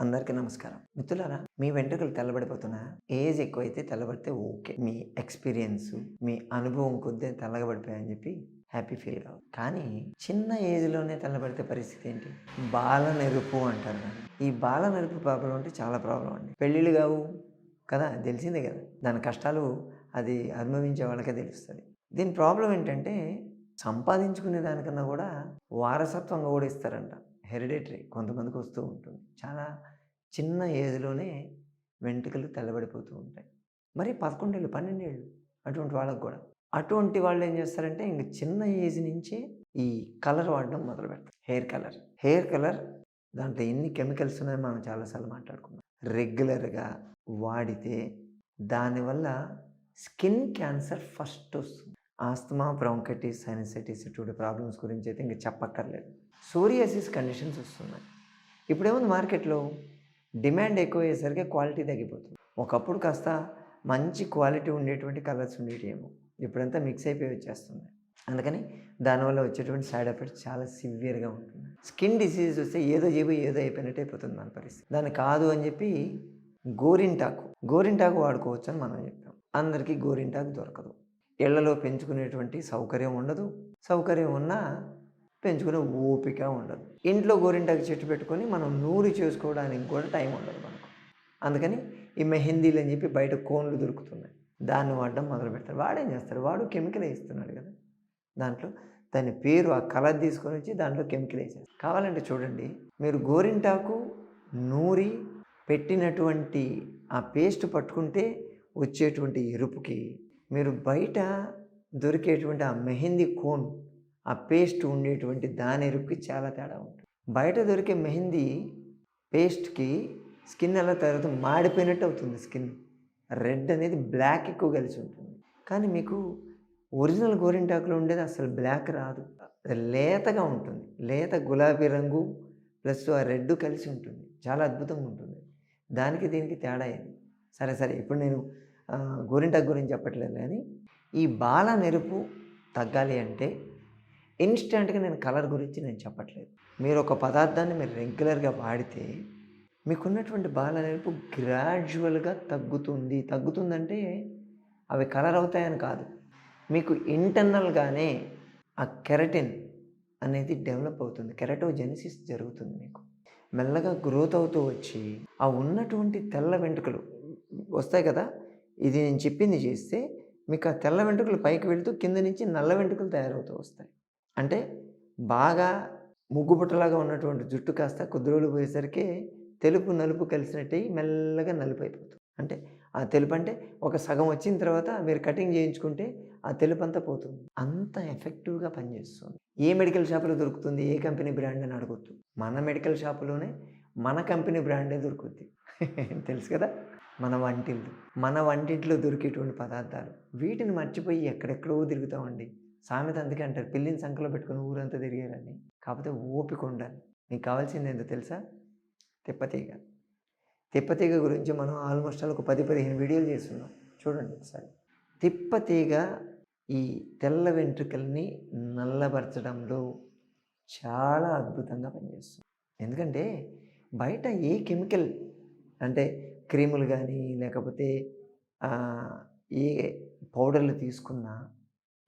అందరికీ నమస్కారం. మిత్రులారా మీ వెంట్రుకలు తెల్లబడిపోతున్నా? ఏజ్ ఎక్కువైతే తెల్లబడితే ఓకే. మీ ఎక్స్పీరియన్స్ మీ అనుభవం కొద్ది తెల్లగబడిపోయాయని చెప్పి హ్యాపీ ఫీల్ కావు. కానీ చిన్న ఏజ్లోనే తెల్లబడితే పరిస్థితి ఏంటి? బాల నెరుపు అంటారు ఈ బాల నెరుపు ప్రాబ్లం అంటే చాలా ప్రాబ్లం అండి. పెళ్ళిళ్ళు కావు కదా? తెలిసిందే కదా? దాని కష్టాలు అది అనుభవించే వాళ్ళకే తెలుస్తుంది. దీని ప్రాబ్లం ఏంటంటే సంపాదించుకునే దానికన్నా కూడా వారసత్వంగా కూడా ఇస్తారంట. హెరిడేటరీ కొంతమందికి వస్తూ ఉంటుంది. చాలా చిన్న ఏజ్లోనే వెంట్రుకలు తెల్లబడిపోతూ ఉంటాయి. మరి పదకొండేళ్ళు పన్నెండేళ్ళు అటువంటి వాళ్ళకు కూడా. అటువంటి వాళ్ళు ఏం చేస్తారంటే ఇంక చిన్న ఏజ్ నుంచే ఈ కలర్ వాడడం మొదలు పెడతారు. Hair colour. హెయిర్ కలర్ దాంట్లో ఎన్ని కెమికల్స్ ఉన్నాయో మనం చాలాసార్లు మాట్లాడుకున్నాం. రెగ్యులర్గా వాడితే దానివల్ల స్కిన్ క్యాన్సర్ ఫస్ట్ వస్తుంది. ఆస్తమా బ్రాంకైటిస్ సైనసైటిస్ ఇటువంటి ప్రాబ్లమ్స్ గురించి అయితే ఇంక చెప్పక్కర్లేదు. సోరియాసిస్ కండిషన్స్ వస్తున్నాయి. ఇప్పుడేముంది మార్కెట్లో? డిమాండ్ ఎక్కువ అయ్యేసరికి క్వాలిటీ తగ్గిపోతుంది. ఒకప్పుడు కాస్త మంచి క్వాలిటీ ఉండేటువంటి కలర్స్ ఉండేటేమో ఇప్పుడంతా మిక్స్ అయిపోయి వచ్చేస్తుంది అందుకని దానివల్ల వచ్చేటువంటి సైడ్ ఎఫెక్ట్స్ చాలా సివియర్గా ఉంటుంది స్కిన్ డిసీజ్ వస్తే ఏదో జీవి ఏదో అయిపోయినట్టు అయిపోతుంది మన పరిస్థితి. దాన్ని కాదు అని చెప్పి గోరింటాకు గోరింటాకు వాడుకోవచ్చు అని మనం చెప్పాం. అందరికీ గోరింటాకు దొరకదు. ఇళ్ళలో పెంచుకునేటువంటి సౌకర్యం ఉండదు. సౌకర్యం ఉన్నా పెంచుకునే ఓపిక ఉండదు. ఇంట్లో గోరింటాకు చెట్టు పెట్టుకొని మనం నూరి చేసుకోవడానికి కూడా టైం ఉండదు మనకు. అందుకని ఈ మెహందీలు అని చెప్పి బయట కోన్లు దొరుకుతున్నాయి. దాన్ని వాడడం మొదలు పెడతారు. వాడేం చేస్తారు వాడు కెమికల్ వేస్తున్నాడు కదా. దాంట్లో దాని పేరు ఆ కలర్ తీసుకొని వచ్చి దాంట్లో కెమికల్ వేసేస్తారు. కావాలంటే చూడండి మీరు గోరింటాకు నూరి పెట్టినటువంటి ఆ పేస్ట్ పట్టుకుంటే వచ్చేటువంటి ఎరుపుకి మీరు బయట దొరికేటువంటి ఆ మెహందీ కోన్ ఆ పేస్ట్ ఉండేటువంటి దాని ఎరుపుకి చాలా తేడా ఉంటుంది. బయట దొరికే మెహందీ పేస్ట్కి స్కిన్ అలా తర్వాత మాడిపోయినట్టు అవుతుంది స్కిన్. రెడ్ అనేది బ్లాక్ ఎక్కువ కలిసి ఉంటుంది. కానీ మీకు ఒరిజినల్ గోరింటాకులో ఉండేది అసలు బ్లాక్ రాదు. లేతగా ఉంటుంది. లేత గులాబీ రంగు ప్లస్ ఆ రెడ్ కలిసి ఉంటుంది. చాలా అద్భుతంగా ఉంటుంది. దానికి దీనికి తేడా అయింది సరే సరే. ఇప్పుడు నేను గోరింటాకు గురించి చెప్పట్లేదు కానీ ఈ బాల నెరుపు తగ్గాలి అంటే ఇన్స్టెంట్గా నేను కలర్ గురించి నేను చెప్పట్లేదు. మీరు ఒక పదార్థాన్ని మీరు రెగ్యులర్గా వాడితే మీకున్నటువంటి బాలనేపు గ్రాడ్యువల్గా తగ్గుతుంది. తగ్గుతుందంటే అవి కలర్ అవుతాయని కాదు. మీకు ఇంటర్నల్గానే ఆ కెరటిన్ అనేది డెవలప్ అవుతుంది. కెరటోజెనిసిస్ జరుగుతుంది మీకు. మెల్లగా గ్రోత్ అవుతూ వచ్చి ఆ ఉన్నటువంటి తెల్ల వెంట్రుకలు వస్తాయి కదా? ఇది నేను చెప్పింది చేస్తే మీకు ఆ తెల్ల వెంట్రుకలు పైకి వెళ్తూ కింద నుంచి నల్ల వెంట్రుకలు తయారవుతూ వస్తాయి. అంటే బాగా ముగ్గుబుట్టలాగా ఉన్నటువంటి జుట్టు కాస్త కొద్ది రోజులు పోయేసరికి తెలుపు నలుపు కలిసినట్టు మెల్లగా నలుపు అయిపోతుంది. అంటే ఆ తెలుపు అంటే ఒక సగం వచ్చిన తర్వాత మీరు కటింగ్ చేయించుకుంటే ఆ తెలుపు అంతా పోతుంది. అంత ఎఫెక్టివ్గా పనిచేస్తుంది. ఏ మెడికల్ షాపులో దొరుకుతుంది? ఏ కంపెనీ బ్రాండ్ అని అడగొద్దు. మన మెడికల్ షాపులోనే మన కంపెనీ బ్రాండే దొరుకుద్ది. తెలుసు కదా? మన వంటిల్లు మన వంటింట్లో దొరికేటువంటి పదార్థాలు. వీటిని మర్చిపోయి ఎక్కడెక్కడో తిరుగుతామండి. సామెత అందుకే అంటారు పిల్లిని సంఖలో పెట్టుకుని ఊరంతా తిరిగారని. కాకపోతే ఓపిక ఉండాలి. మీకు కావాల్సింది ఏంటో తెలుసా? తిప్పతీగ. తిప్పతీగ గురించి మనం ఆల్మోస్ట్ ఒక పది పదిహేను వీడియోలు చేస్తున్నాం. చూడండి ఒకసారి. తిప్పతీగ ఈ తెల్ల వెంట్రుకల్ని నల్లబరచడంలో చాలా అద్భుతంగా పనిచేస్తుంది. ఎందుకంటే బయట ఏ కెమికల్ అంటే క్రీములు కానీ లేకపోతే ఏ పౌడర్లు తీసుకున్నా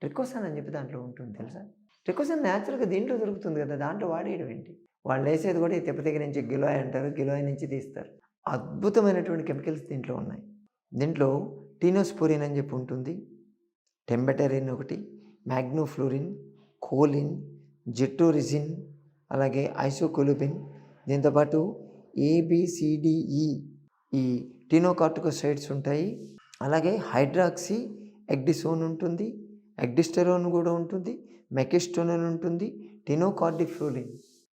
ట్రికోసన్ అని చెప్పి దాంట్లో ఉంటుంది తెలుసా? ట్రికోసన్ న్యాచురల్గా దీంట్లో దొరుకుతుంది కదా దాంట్లో వాడేయడం ఏంటి? వాళ్ళు వేసేది కూడా ఈ దగ్గర నుంచి గిలోయ్ అంటారు గిలోయ్ నుంచి తీస్తారు. అద్భుతమైనటువంటి కెమికల్స్ దీంట్లో ఉన్నాయి. దీంట్లో టీనోస్పోరిన్ అని చెప్పి ఉంటుంది టెంబెటరిన్ ఒకటి మ్యాగ్నోఫ్లోరిన్ కోలిన్ జెట్టోరిజిన్ అలాగే ఐసోకొలుబిన్. దీంతోపాటు ఏబిసిడిఈ e, ఈ టినోకార్టికోసైడ్స్ ఉంటాయి. అలాగే హైడ్రాక్సీ ఎగ్డిసోన్ ఉంటుంది. ఎగ్డిస్టెరోన్ కూడా ఉంటుంది మెకిస్టోనన్ ఉంటుంది టినోకార్డిఫ్లోలిన్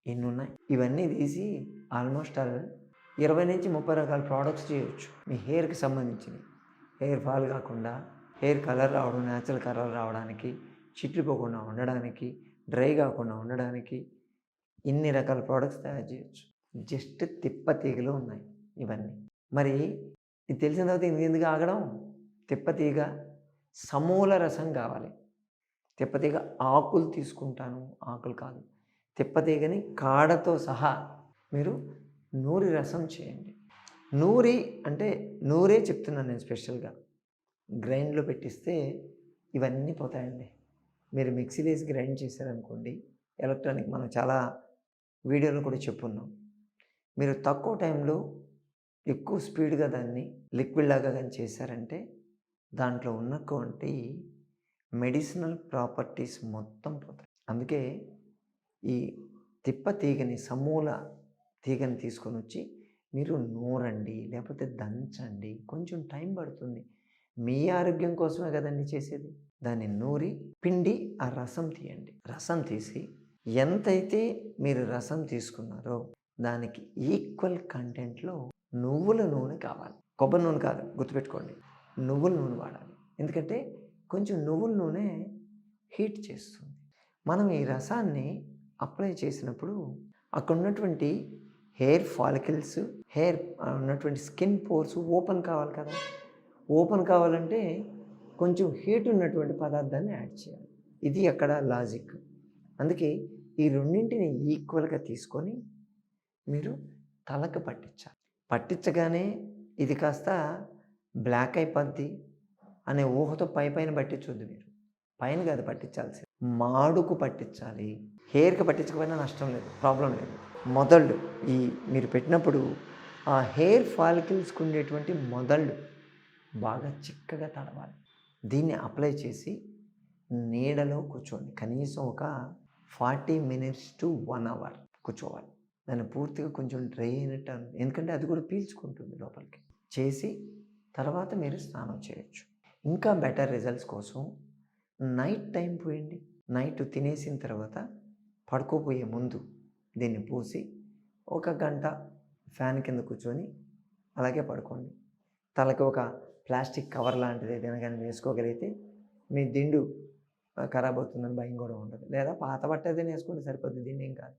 ఇన్ని ఉన్నాయి? ఇవన్నీ తీసి ఆల్మోస్ట్ ఆల్ ఇరవై నుంచి ముప్పై రకాల ప్రోడక్ట్స్ చేయొచ్చు. మీ హెయిర్కి సంబంధించినవి. హెయిర్ ఫాల్ కాకుండా హెయిర్ కలర్ రావడం న్యాచురల్ కలర్ రావడానికి చిట్లిపోకుండా ఉండడానికి డ్రై కాకుండా ఉండడానికి ఇన్ని రకాల ప్రోడక్ట్స్ తయారు చేయొచ్చు. జస్ట్ తిప్పతీగలు ఉన్నాయి ఇవన్నీ. మరి ఇది తెలిసిన తర్వాత ఇంక ఎందుకు ఆగడం తిప్పతీగ సమూల రసం కావాలి. తిప్పతీగ ఆకులు తీసుకుంటాను. ఆకులు కాదు. తిప్పతీగని కాడతో సహా మీరు నూరి రసం చేయండి. నూరి అంటే నూరే చెప్తున్నాను నేను స్పెషల్గా. గ్రైండ్లో పెట్టిస్తే ఇవన్నీ పోతాయండి. మీరు మిక్సీ వేసి గ్రైండ్ చేశారనుకోండి ఎలక్ట్రానిక్ మనం చాలా వీడియోలో కూడా చెప్పున్నాం. మీరు తక్కువ టైంలో ఎక్కువ స్పీడ్గా దాన్ని లిక్విడ్ లాగా కానీ చేశారంటే దాంట్లో ఉన్నటువంటి మెడిసినల్ ప్రాపర్టీస్ మొత్తం పోతాయి. అందుకే ఈ తిప్ప తీగని సమూల తీగని తీసుకొని వచ్చి మీరు నూరండి లేకపోతే దంచండి. కొంచెం టైం పడుతుంది. మీ ఆరోగ్యం కోసమే కదండి చేసేది. దాన్ని నూరి పిండి ఆ రసం తీయండి. రసం తీసి ఎంతైతే మీరు రసం తీసుకున్నారో దానికి ఈక్వల్ కంటెంట్లో నువ్వుల నూనె కావాలి. కొబ్బరి నూనె కాదు గుర్తుపెట్టుకోండి. నువ్వుల నూనె వాడాలి. ఎందుకంటే కొంచెం నువ్వుల నూనె హీట్ చేస్తుంది. మనం ఈ రసాన్ని అప్లై చేసినప్పుడు అక్కడ ఉన్నటువంటి హెయిర్ ఫాలికల్స్ హెయిర్ ఉన్నటువంటి స్కిన్ పోర్స్ ఓపెన్ కావాలి కదా. ఓపెన్ కావాలంటే కొంచెం హీట్ ఉన్నటువంటి పదార్థాన్ని యాడ్ చేయాలి. ఇది అక్కడ లాజిక్. అందుకే ఈ రెండింటిని ఈక్వల్గా తీసుకొని మీరు తలకు పట్టించాలి. పట్టించగానే ఇది కాస్త బ్లాక్ అయిపోద్ది అనే ఊహతో పై పైన పట్టించొద్దు మీరు. పైన కాదు పట్టించాల్సి మాడుకు పట్టించాలి. హెయిర్కి పట్టించకపోయినా నష్టం లేదు. ప్రాబ్లం లేదు. మొదళ్ళు ఈ మీరు పెట్టినప్పుడు ఆ హెయిర్ ఫాలికల్స్కి ఉండేటువంటి మొదళ్ళు బాగా చిక్కగా తడవాలి. దీన్ని అప్లై చేసి నీడలో కూర్చోండి. కనీసం ఒక forty minutes to one hour కూర్చోవాలి. దాన్ని పూర్తిగా కొంచెం డ్రై అయినట్టు ఎందుకంటే అది కూడా పీల్చుకుంటుంది లోపలికి. చేసి తర్వాత మీరు స్నానం చేయొచ్చు. ఇంకా బెటర్ రిజల్ట్స్ కోసం నైట్ టైం పోయండి. నైట్ తినేసిన తర్వాత పడుకోపోయే ముందు దీన్ని పూసి ఒక గంట ఫ్యాన్ కింద కూర్చొని అలాగే పడుకోండి. తలకి ఒక ప్లాస్టిక్ కవర్ లాంటిది ఏదైనా కానీ వేసుకోగలిగితే మీ దిండు ఖరాబ్ అవుతుందని భయం కూడా ఉండదు. లేదా పాత బట్ట ఏదైనా వేసుకుంటే సరిపోతుంది. దిండు ఏం కాదు.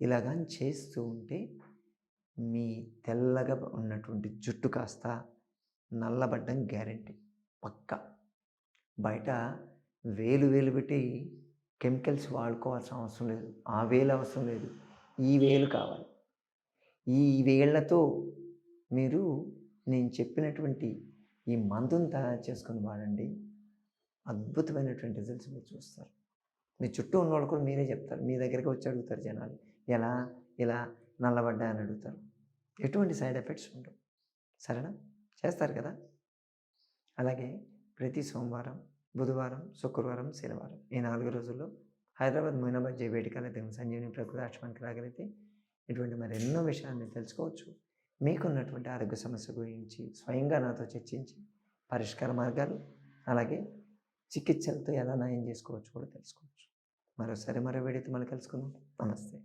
ఇలాగా చేస్తూ ఉంటే మీ తెల్లగా ఉన్నటువంటి జుట్టు కాస్త నల్లబడ్డం గ్యారంటీ. పక్కా. బయట వేలు వేలు పెట్టి కెమికల్స్ వాడుకోవాల్సిన అవసరం లేదు. ఆ వేలు అవసరం లేదు. ఈ వేలు కావాలి. ఈ వేళ్ళతో మీరు నేను చెప్పినటువంటి ఈ మందును తయారు చేసుకొని వాడండి. అద్భుతమైనటువంటి రిజల్ట్స్ మీరు చూస్తారు. మీ చుట్టూ ఉన్న వాళ్ళు కూడా మీరే చెప్తారు. మీ దగ్గరికి వచ్చి అడుగుతారు జనాలు. ఎలా? ఇలా? నల్లబడ్డా? అని అడుగుతారు. ఎటువంటి సైడ్ ఎఫెక్ట్స్ ఉండవు. సరేనా? చేస్తారు కదా? అలాగే ప్రతి సోమవారం బుధవారం శుక్రవారం శనివారం ఈ నాలుగు రోజుల్లో హైదరాబాద్ మొయినాబాద్ జయవేడికల దగ్గర సంజీవిని ప్రకృతి ఆశ్రమానికి రాగలిగితే ఇటువంటి మరి ఎన్నో విషయాన్ని తెలుసుకోవచ్చు. మీకున్నటువంటి ఆరోగ్య సమస్య గురించి స్వయంగా నాతో చర్చించి పరిష్కార మార్గాలు అలాగే చికిత్సలతో ఎలా నయం చేసుకోవచ్చు కూడా తెలుసుకోవచ్చు. మరోసారి మరో వీడియోతో మళ్ళీ కలుసుకుందాం. నమస్తే.